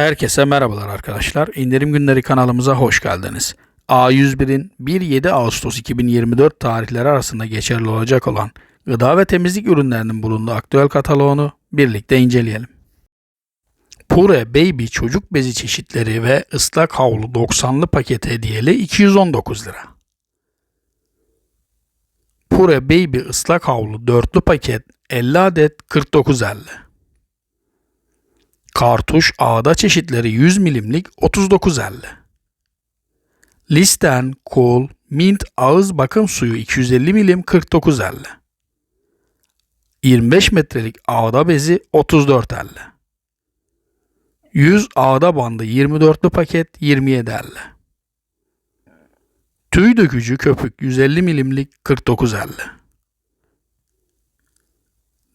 Herkese merhabalar arkadaşlar. İndirim günleri kanalımıza hoş geldiniz. A101'in 1-7 Ağustos 2024 tarihleri arasında geçerli olacak olan gıda ve temizlik ürünlerinin bulunduğu aktüel kataloğunu birlikte inceleyelim. Pure Baby çocuk bezi çeşitleri ve ıslak havlu 90'lı paket hediyeli 219 lira. Pure Baby ıslak havlu dörtlü paket 50 adet 49.50. Kartuş ağda çeşitleri 100 milimlik 39.50. Listen Cool Mint ağız bakım suyu 250 milim 49.50. 25 metrelik ağda bezi 34.50. 100 ağda bandı 24'lü paket 27.50. Tüy dökücü köpük 150 milimlik 49.50.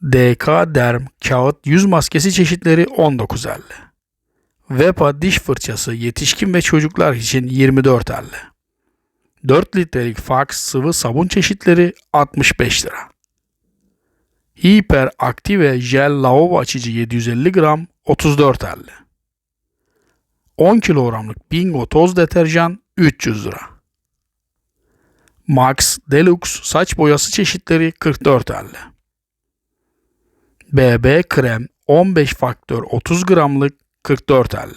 DK Derm kağıt yüz maskesi çeşitleri 19.50. Vepa diş fırçası yetişkin ve çocuklar için 24.50. 4 litrelik Fax sıvı sabun çeşitleri 65 lira. Hiper Aktive jel lavabo açıcı 750 gram 34.50. 10 kilogramlık Bingo toz deterjan 300 lira. Max Deluxe saç boyası çeşitleri 44.50. BB krem 15 faktör 30 gramlık 44.50.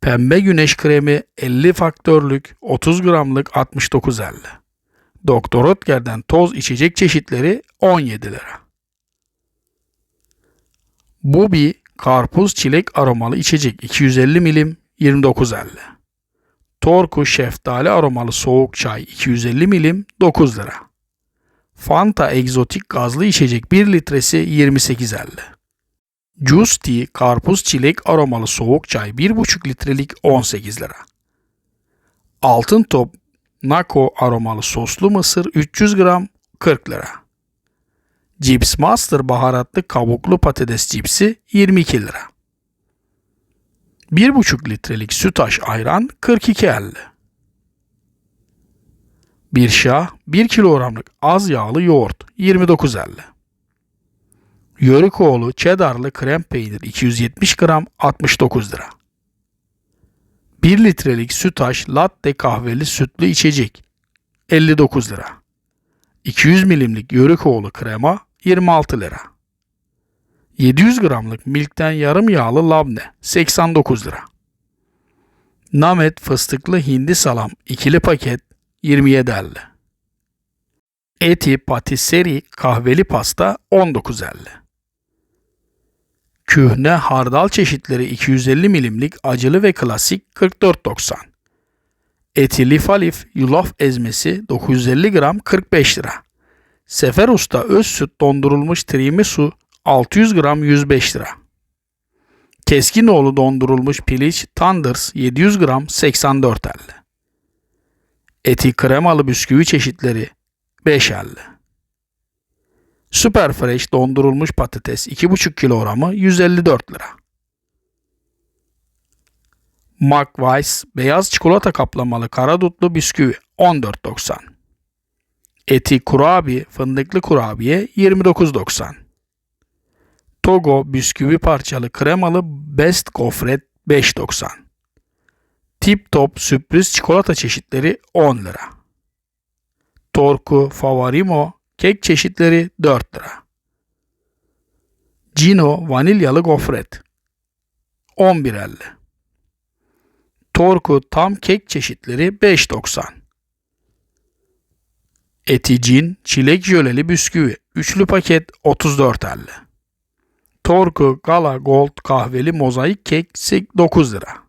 Pembe güneş kremi 50 faktörlük 30 gramlık 69.50. Doktor Oetker'den toz içecek çeşitleri 17 lira. Bubi karpuz çilek aromalı içecek 250 milim 29.50. Torku şeftali aromalı soğuk çay 250 milim 9 lira. Fanta egzotik gazlı içecek 1 litresi 28.50. Juice Tea karpuz çilek aromalı soğuk çay 1,5 litrelik 18 lira. Altın Top Nako aromalı soslu mısır 300 gram 40 lira. Cips Master baharatlı kabuklu patates cipsi 22 lira. 1,5 litrelik sütaş ayran 42.50. Bir şah 1 kilogramlık az yağlı yoğurt 29.50. Yörükoğlu cheddarlı krem peynir 270 gram 69 lira. 1 litrelik sütaş latte kahveli sütlü içecek 59 lira. 200 milimlik Yörükoğlu krema 26 lira. 700 gramlık milkten yarım yağlı labne 89 lira. Namet fıstıklı hindi salam ikili paket 27.50. Eti patisserie kahveli pasta 19.50. Kühne hardal çeşitleri 250 milimlik acılı ve klasik 44.90. Eti lifalif yulaf ezmesi 950 gram 45 lira. Sefer Usta öz süt dondurulmuş tiramisu 600 gram 105 lira. Keskinoğlu dondurulmuş piliç Thunders 700 gram 84.50. Eti kremalı bisküvi çeşitleri 5.50. Super Fresh dondurulmuş patates 2,5 kilogramı 154 lira. McVice beyaz çikolata kaplamalı karadutlu bisküvi 14.90. Eti kurabiye fındıklı kurabiye 29.90. Togo bisküvi parçalı kremalı Best Gofret 5.90. Tip Top sürpriz çikolata çeşitleri 10 lira. Torku Favorimo kek çeşitleri 4 lira. Cino vanilyalı gofret 11.50. Torku tam kek çeşitleri 5.90. Eticin çilek jöleli bisküvi üçlü paket 34.50. Torku Gala Gold kahveli mozaik kek 9 lira.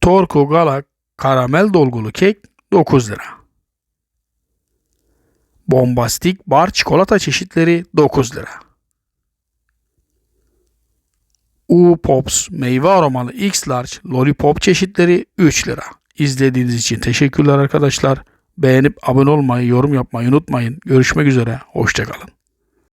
Torku Gala karamel dolgulu kek 9 lira. Bombastik bar çikolata çeşitleri 9 lira. U Pops meyve aromalı X Large lollipop çeşitleri 3 lira. İzlediğiniz için teşekkürler arkadaşlar. Beğenip abone olmayı, yorum yapmayı unutmayın. Görüşmek üzere. Hoşçakalın.